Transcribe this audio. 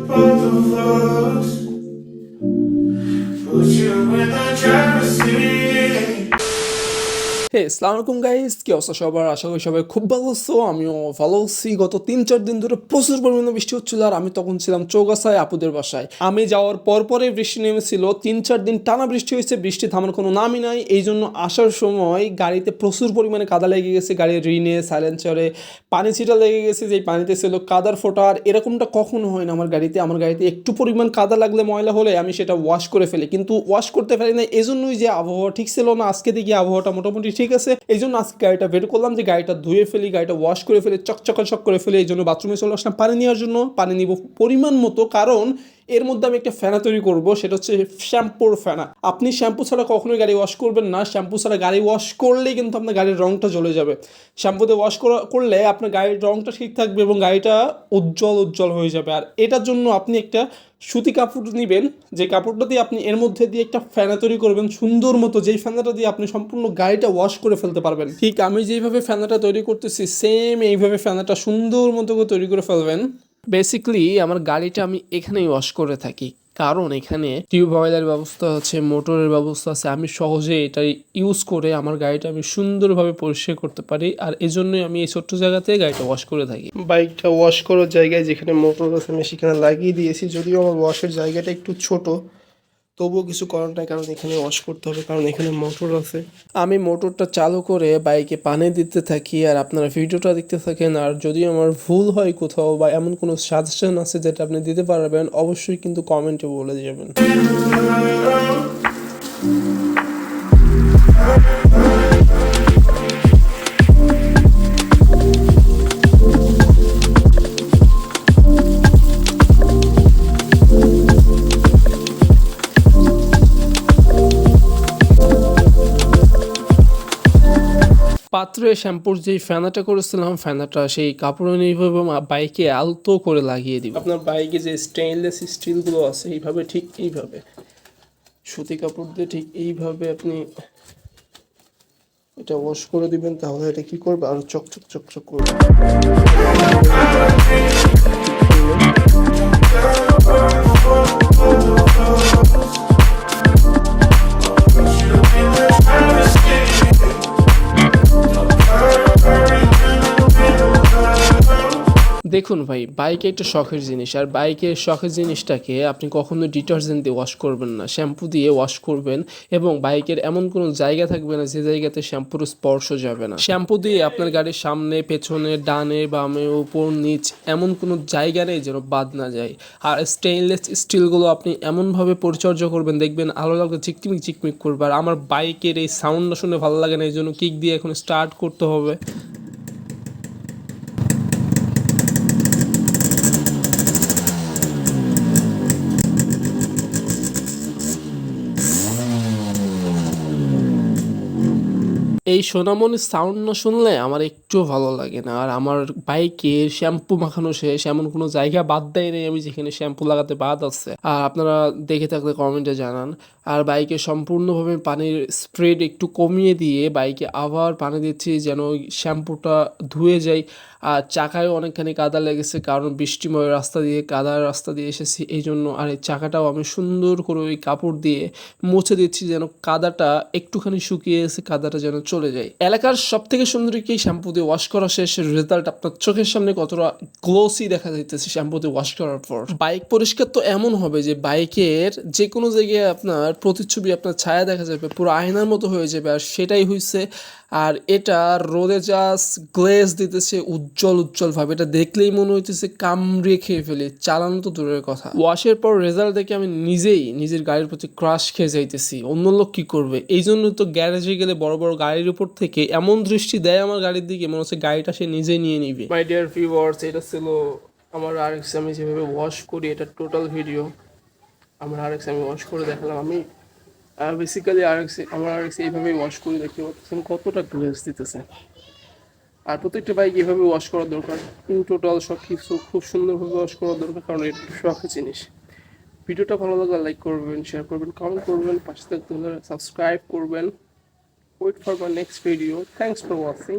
both of us. হে আলাইকুম guys কি অবস্থা সবার? আশা করি সবাই খুব ভালো আছো, আমিও ভালো আছি। গত তিন চার দিন ধরে প্রচুর পরিমাণে বৃষ্টি হচ্ছিল আর আমি তখন ছিলাম চৌগাছায় আপুদের বাসায়। আমি যাওয়ার পর পরে বৃষ্টি নেমেছিল, তিন চার দিন টানা বৃষ্টি হয়েছে, বৃষ্টি থামার কোনো নামই নাই। এই জন্য আসার সময় গাড়িতে প্রচুর পরিমাণে কাদা লেগে গেছে, গাড়ির রিনে সাইলেন্সারে পানি ছিটা লেগে গেছে যে পানিতে ছিল কাদার ফোঁটা। আর এরকমটা কখনো হয় না আমার গাড়িতে। আমার গাড়িতে একটু পরিমাণ কাদা লাগলে ময়লা হলে আমি সেটা ওয়াশ করে ফেলি। কিন্তু ওয়াশ করতে পারি না এই জন্যই যে আবহাওয়া ঠিক ছিল না, আজকে দেখি আবহাওয়াটা মোটামুটি ঠিক আছে? এই জন্য আজকে গাড়িটা বের করলাম যে গাড়িটা ধুয়ে ফেলি, গাড়িটা ওয়াশ করে ফেলে, চকচকা চক করে ফেলে এই জন্য বাথরুমে চলে আসলাম পানি নেওয়ার জন্য। পানি নিব পরিমাণ মতো, কারণ এর মধ্যে আমি একটা ফ্যানা তৈরি করব, সেটা হচ্ছে শ্যাম্পুর ফ্যানা আপনি শ্যাম্পু ছাড়া কখনোই গাড়ি ওয়াশ করবেন না। শ্যাম্পু ছাড়া গাড়ি ওয়াশ করলেই কিন্তু আপনার গাড়ির রংটা জ্বলে যাবে। শ্যাম্পুতে ওয়াশ করা, করলে আপনার গাড়ির রংটা ঠিক থাকবে এবং গাড়িটা উজ্জ্বল উজ্জ্বল হয়ে যাবে। আর এটার জন্য আপনি একটা সুতি কাপড় নেবেন, যে কাপড়টা দিয়ে আপনি এর মধ্যে দিয়ে একটা ফ্যানা তৈরি করবেন, সুন্দর মতো, যেই ফ্যানাটা দিয়ে আপনি সম্পূর্ণ গাড়িটা ওয়াশ করে ফেলতে পারবেন। ঠিক আমি যেইভাবে ফ্যানাটা তৈরি করতেছি সেম এইভাবে ফ্যানাটা সুন্দর মতো তৈরি করে ফেলবেন। বেসিক্যালি আমার গাড়িটা আমি এখানেই ওয়াশ করে থাকি। কারণ এখানে টিউব অয়েলের ব্যবস্থা আছে, মোটরের ব্যবস্থা আছে। আমি সহজে এটা ইউজ করে আমার গাড়িটা আমি সুন্দরভাবে পরিষ্কার করতে পারি। আর এই জন্যই আমি এই ছোট্ট জায়গাতে গাড়িটা ওয়াশ করে থাকি। বাইকটা ওয়াশ করার জায়গায় যেখানে মোটর আছে, আমি সেখানে লাগিয়ে দিয়েছি। যদিও আমার ওয়াশের জায়গাটা একটু ছোট তবুও কিছু করার নাই, কারণ এখানে ওয়াশ করতে হবে, কারণ এখানে মোটর আছে। আমি মোটরটা চালু করে বাইকে পানি দিতে থাকি, আর আপনারা ভিডিওটা দেখতে থাকেন, আর যদি আমার ভুল হয় কোথাও বা এমন কোনো সাজেশন আছে যেটা আপনি দিতে পারবেন, অবশ্যই কিন্তু কমেন্টে বলে যাবেন। পাত্রে শ্যাম্পুর যেই ফ্যানাটা করেছিলাম ফ্যানাটা সেই কাপড়ে নিয়ে বাইকে আলতো করে লাগিয়ে দিব। আপনার বাইকে যে স্টেইনলেস স্টিলগুলো আছে, এইভাবে ঠিক এইভাবে। সুতি কাপড় দিয়ে ঠিক এইভাবে আপনি এটা ওয়াশ করে দিবেন, তাহলে এটা কি করবে? আরও চকচক চকচক করবে। দেখুন ভাই, বাইকে একটা শখের জিনিস, আর বাইকের শখের জিনিসটাকে আপনি কখনো ডিটারজেন্ট দিয়ে ওয়াশ করবেন না। শ্যাম্পু দিয়ে ওয়াশ করবেন এবং বাইকের এমন কোনো জায়গা থাকবে না যে জায়গাতে শ্যাম্পুর স্পর্শ যাবে না। শ্যাম্পু দিয়ে আপনার গাড়ির সামনে, পেছনে, ডানে, বামে, উপর, নিচ এমন কোনো জায়গা নেই যেন বাদ না যায়। আর স্টেইনলেস স্টিলগুলো আপনি এমনভাবে পরিচর্যা করবেন, দেখবেন আলো লাগলে চিকমিক চিকমিক করবে। আর আমার বাইকের এই সাউন্ডটা শুনে ভালো লাগে না, এই জন্য কিক দিয়ে এখন স্টার্ট করতে হবে। এই সোনামণির সাউন্ড না শুনলে আমার একটু ভালো লাগে না। আর আমার বাইকে শ্যাম্পু মাখানো শেষ এমন কোনো জায়গা বাদ দেয় নেই আমি যেখানে শ্যাম্পু লাগাতে বাদ আছে। আর আপনারা দেখে থাকলে কমেন্টে জানান। আর বাইকে সম্পূর্ণভাবে পানির স্প্রেড একটু কমিয়ে দিয়ে বাইকে আবার পানি দিচ্ছি যেন শ্যাম্পুটা ধুয়ে যায়। আর চাকায়ও অনেকখানি কাদা লেগেছে কারণ বৃষ্টিময় রাস্তা দিয়ে, কাদার রাস্তা দিয়ে এসেছি। এই জন্য আর এই চাকাটাও আমি সুন্দর করে ওই কাপড় দিয়ে মুছে দিচ্ছি যেন কাদাটা একটুখানি শুকিয়ে এসে কাদাটা যেন চলে যায়। এলাকার সব থেকে সুন্দর কি? শ্যাম্পু দিয়ে ওয়াশ করা শেষ রেজাল্ট আপনার চোখের সামনে কতটা গ্লোসি দেখা যাইতেছে শ্যাম্পু দিয়ে ওয়াশ করার পর। বাইক পরিষ্কার তো এমন হবে যে বাইকের যে কোনো জায়গায় আপনার প্রতিচ্ছবি, আপনার ছায়া দেখা যাবে, পুরো আয়নার মতো হয়ে যাবে আর সেটাই হয়েছে আর এটা রোদে জাস্ট গ্লেজ দিতেছে উজ্জ্বল উজ্জ্বল ভাবে এটা দেখলেই মনে হইতেছে কামড়িয়ে খেয়ে ফেলি, চালানো তো দূরের কথা। ওয়াশের পর রেজাল্ট দেখে আমি নিজেই নিজের গাড়ির প্রতি ক্রাশ খেয়ে যাইতেছি। অন্য লোক কি করবে? এই জন্য তো গ্যারেজে গেলে বড় বড় গাড়ির উপর থেকে এমন দৃষ্টি দেয় আমার গাড়ির দিকে, মনে হচ্ছে গাড়িটা সে নিজেই নিয়ে নিবে। মাই ডিয়ার ভিউয়ার্স এটা ছিল আমার আরেক্স আমি যেভাবে ওয়াশ করি, এটা টোটাল ভিডিও আমার আরেক্স আমি ওয়াশ করে দেখালাম। আমি বেসিক্যালি আরেক্স, আমার আরেক্স এইভাবেই ওয়াশ করে দেখতে পাচ্ছেন কতটা গ্লেস দিতেছে। আর প্রত্যেকটা বাইক এইভাবে ওয়াশ করা দরকার। ইন টোটাল সব কিছু খুব সুন্দরভাবে ওয়াশ করা দরকার কারণ এটা শখের জিনিস। ভিডিওটা ভালো লাগলে লাইক করবেন শেয়ার করবেন কমেন্ট করবেন, পাশে থাকতে হলে সাবস্ক্রাইব করবেন। Wait for my next video thanks for watching